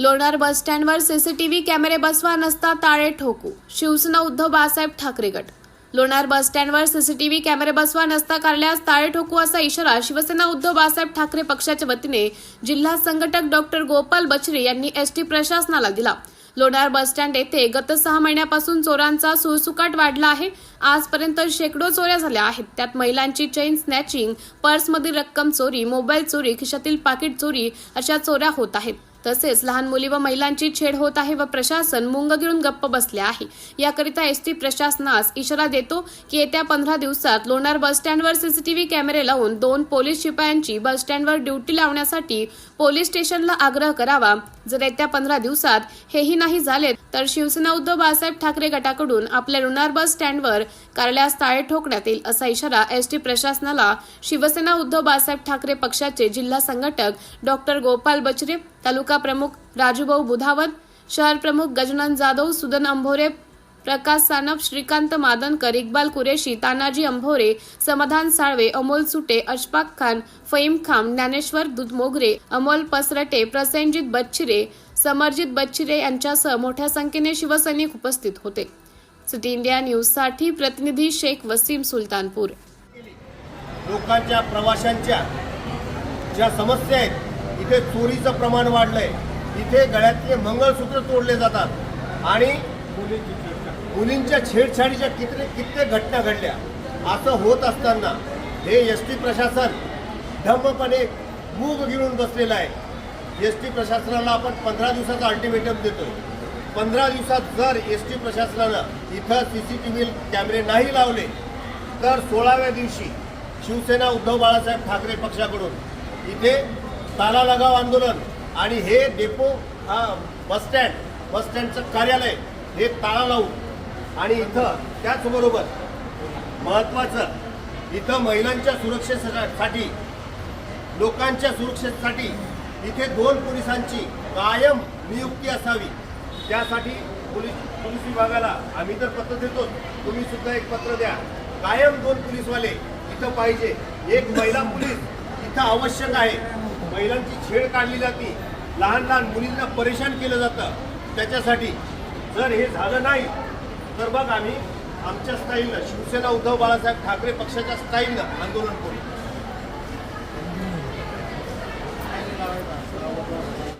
लोणार बस स्टँडवर सीसीटीव्ही कॅमेरे बसवा नसता ताळे ठोकू शिवसेना उद्धव बाळासाहेब ठाकरे गट. लोणार बस स्टँडवर सीसीटीव्ही कॅमेरे बसवा नसता काढल्यास ताळे ठोकू असा इशारा शिवसेना उद्धव बाळासाहेब ठाकरे पक्षाच्या वतीने जिल्हा संघटक डॉक्टर गोपाल बचरे यांनी एसटी प्रशासनाला दिला. लोणार बस स्टँड येथे गत सहा महिन्यापासून चोरांचा सुळसुकाट वाढला आहे. आजपर्यंत शेकडो चोऱ्या झाल्या आहेत. त्यात महिलांची चेन स्नॅचिंग पर्समधील रक्कम चोरी मोबाईल चोरी खिशातील पाकिट चोरी अशा चोऱ्या होत आहेत. तसेच लहान मुली व महिलांची छेड होत आहे व प्रशासन मुंग गिळून गप्प बसले आहे. याकरिता एस टी प्रशासनास इशारा देतो की येत्या पंधरा दिवसात लोणार बसस्टँडवर सीसीटीव्ही कॅमेरे लावून दोन पोलीस शिपायांची बसस्टँडवर ड्युटी लावण्यासाठी पोलीस स्टेशनला आग्रह करावा. जर येत्या पंधरा दिवसात हेही नाही झाले तर शिवसेना उद्धव बाळासाहेब ठाकरे गटाकडून आपल्या रुणार बस स्टँडवर कार्यालयास ताळे ठोकण्यात येईल असा इशारा एसटी प्रशासनाला शिवसेना उद्धव बाळासाहेब ठाकरे पक्षाचे जिल्हा संघटक डॉक्टर गोपाल बचरे तालुका प्रमुख राजूभाऊ बुधावत शहर प्रमुख गजानन जाधव सुदन अंभोरे प्रकाश सानप श्रीकांत मादनकर इक्बाल कुरेशी तानाजी अंभोरे समाधान साळवे अमोल सुटे अशफाक खान फईम खान ज्ञानेश्वर दूध मोगरे अमोल पसरटे प्रसेनजित बच्चिरे समरजित बच्चिरे यांच्यासह मोठ्या संख्येने शिवसैनिक उपस्थित होते. सिटी इंडिया न्यूजसाठी प्रतिनिधी शेख वसीम सुलतानपूर. लोकांच्या प्रवाशांच्या ज्या समस्या आहेत इथे चोरीचं प्रमाण वाढलंय. इथे गळ्यातले मंगळसूत्र तोडले जातात. आणि मुलींच्या छेडछाडीच्या किती कित्येक घटना घडल्या? असं होत असताना हे एस टी प्रशासन धम्मपणे मूग गिळून बसलेलं आहे. एस टी प्रशासनाला आपण पंधरा दिवसाचा अल्टिमेटम देतो पंधरा दिवसात जर एस टी प्रशासनानं इथं सी सी टी व्ही कॅमेरे नाही लावले तर सोळाव्या दिवशी शिवसेना उद्धव बाळासाहेब ठाकरे पक्षाकडून इथे ताला लगाव आंदोलन आणि हे डेपो हा बसस्टँड बसस्टँडचं कार्यालय हे ताळा लावून आणि इथं त्याचबरोबर महत्त्वाचं इथं महिलांच्या सुरक्षेसाठी लोकांच्या सुरक्षेसाठी इथे दोन पोलिसांची कायम नियुक्ती असावी. त्यासाठी पोलीस पोलीस विभागाला आम्ही तर पत्र देतो तुम्ही सुद्धा एक पत्र द्या. कायम दोन पोलीसवाले इथं पाहिजे. एक महिला पोलीस इथं आवश्यक आहे. महिलांची छेड काढली जाते. लहान लहान मुलींना परेशान केलं जातं. त्याच्यासाठी जर हे झालं नाही तर मग आम्ही आमच्या स्टाईलनं शिवसेना उद्धव बाळासाहेब ठाकरे पक्षाच्या स्टाईलनं आंदोलन करू.